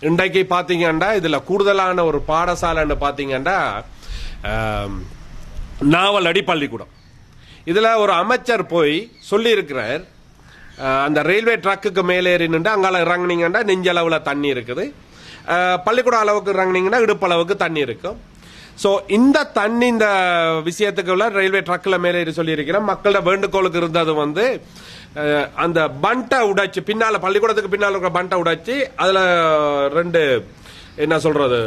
இன்றைக்கு பாத்தீங்கன்னா இதுல கூடுதலான ஒரு பாடசாலைன்னு பாத்தீங்கன்னா நாவல் அடி பள்ளிக்கூடம். இதுல ஒரு அமைச்சர் போய் சொல்லியிருக்கிறார் அந்த ரயில்வே ட்ரக்குக்கு மேலே ஏறி நின்று அங்கால இறங்குனீங்கன்னா நெஞ்சளவுல தண்ணி இருக்குது. பள்ளிக்கூடம் பள்ளிக்கூட அளவுக்கு இறங்குனீங்கன்னா இடுப்பளவுக்கு தண்ணி இருக்கும். ஸோ இந்த தண்ணி இந்த விஷயத்துக்குள்ள ரயில்வே ட்ரக்கில் மேலே ஏறி சொல்லியிருக்கிறேன். மக்களோட வேண்டுகோளுக்கு இருந்தது வந்து அந்த பண்டை உடைச்சு பின்னால பள்ளிக்கூடத்துக்கு பின்னால இருக்கிற பண்டை உடைச்சு அதுல ரெண்டு என்ன சொல்றது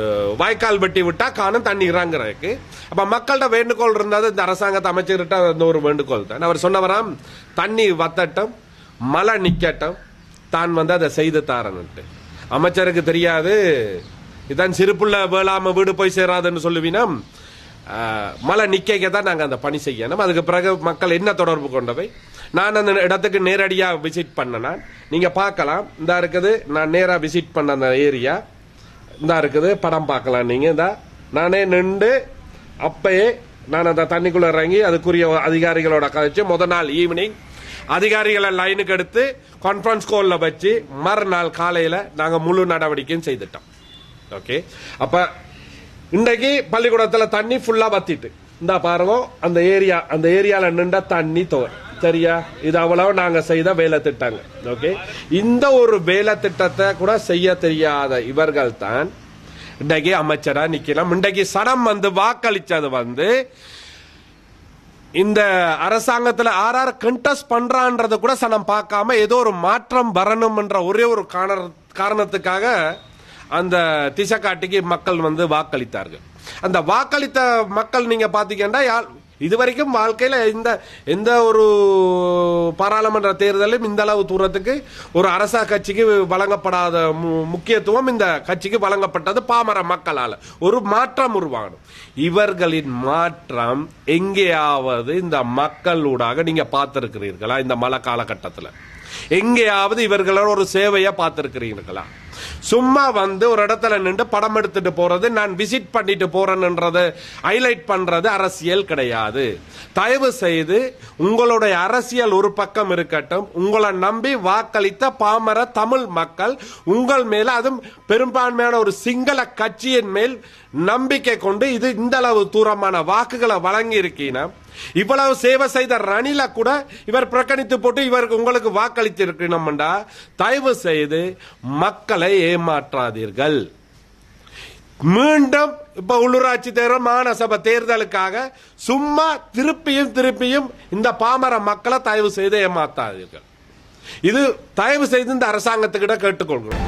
வாய்க்கால் வெட்டி விட்டா காணும் தண்ணி இறங்குறதுக்கு. அப்ப மக்கள்கிட்ட வேண்டுகோள் இருந்தது இந்த அரசாங்கத்தை அமைச்சுக்கிட்ட அந்த ஒரு வேண்டுகோள் தான். அவர் சொன்னவராம் தண்ணி வத்தட்டும் மழை நிக்கட்டும் தான் வந்து அதை செய்து தாரன்ட்டு அமைச்சருக்கு தெரியாது இதான் சிறுப்புள்ள வேளாம வீடு போய் சேராதுன்னு சொல்லுவீனம் மழை நிக்க தான் நாங்கள் அந்த பணி செய்யணும். அதுக்கு பிறகு மக்கள் என்ன தொடர்பு கொண்டவை? நான் அந்த இடத்துக்கு நேரடியாக விசிட் பண்ணேன்? நீங்கள் பார்க்கலாம். இந்த இருக்குது நான் நேராக விசிட் பண்ண அந்த ஏரியா இந்த இருக்குது படம் பார்க்கலாம். நீங்கள் இந்த நானே நின்று அப்பயே நான் அந்த தண்ணிக்குள்ளே இறங்கி அதுக்குரிய அதிகாரிகளோட கழிச்சு முத நாள் ஈவினிங் அதிகாரிகளை லைனுக்கு எடுத்து கான்ஃபரன்ஸ் கோலில் வச்சு மறுநாள் காலையில் நாங்கள் முழு நடவடிக்கையும் செய்துட்டோம். ஓகே அப்ப இன்றைக்கு பள்ளிக்கூடத்துல தண்ணி ஃபுல்லா வத்திட்டு. இந்த பாருங்க அந்த ஏரியா அந்த ஏரியால நின்ற தண்ணி தோர் சரியா? இது அவ்வளவு நாங்க செய்த வேலை திட்டங்க. ஓகே இந்த ஒரு வேலை திட்டத்தை கூட செய்ய தெரியாத இவர்கள் தான் இன்றைக்கு அமைச்சரா நிக்கலாம். இன்றைக்கு சடம் வந்து வாக்களிச்சது வந்து இந்த அரசாங்கத்துல ஆர்ஆர் கண்டஸ்ட் பண்றான்றத கூட சனம் பார்க்காம ஏதோ ஒரு மாற்றம் வரணும்ன்ற ஒரே ஒரு காரண- காரணத்துக்காக அந்த திசைக்காட்டிக்கு மக்கள் வந்து வாக்களித்தார்கள். அந்த வாக்களித்த மக்கள் நீங்க பாத்தீங்கன்னா யார் இதுவரைக்கும் வாழ்க்கையில் இந்த எந்த ஒரு பாராளுமன்ற தேர்தலும் இந்த அளவு தூரத்துக்கு ஒரு அரச கட்சிக்கு வழங்கப்படாத மு- முக்கியத்துவம் இந்த கட்சிக்கு வழங்கப்பட்டது பாமர மக்களால். ஒரு மாற்றம் உருவாகணும். இவர்களின் மாற்றம் எங்கேயாவது இந்த மக்களூடாக நீங்க பார்த்திருக்கிறீர்களா? இந்த மழை காலகட்டத்தில். எங்கேயாவது இவர்களோட ஒரு சேவையை பார்த்திருக்கிறீர்களா? சும்மா வந்து ஒரு இடத்துல நின்று படம் எடுத்துட்டு போறது நான் விசிட் பண்ணிட்டு போறேன்ன்றது ஹைலைட் பண்றது அரசியல் கிடையாது. தயவு செய்து உங்களுடைய அரசியல் ஒரு பக்கம் இருக்கட்டும் உங்களை நம்பி வாக்களித்த பாமர தமிழ் மக்கள் உங்கள் மேல அதுவும் பெரும்பான்மையான ஒரு சிங்கள கட்சியின் மேல் நம்பிக்கை கொண்டு இது இந்த அளவு தூரமான வாக்குகளை வழங்கி இருக்கீங்க இவ்வளவு சேவை செய்த ரணில கூட இவர் பிரகணித்து போட்டு இவருக்கு உங்களுக்கு வாக்களித்திருக்கணும்டா தயவு செய்து மக்களை ஏமாற்றாதீர்கள். மீண்டும் இப்ப உள்ளூராட்சி தேர்தல் மாநசபை தேர்தலுக்காக சும்மா திருப்பியும் திருப்பியும் இந்த பாமர மக்களை தயவு செய்து ஏமாத்தாதீர்கள். இது தயவு செய்து இந்த அரசாங்கத்துக்கிட்ட கேட்டுக்கொள்கிறோம்.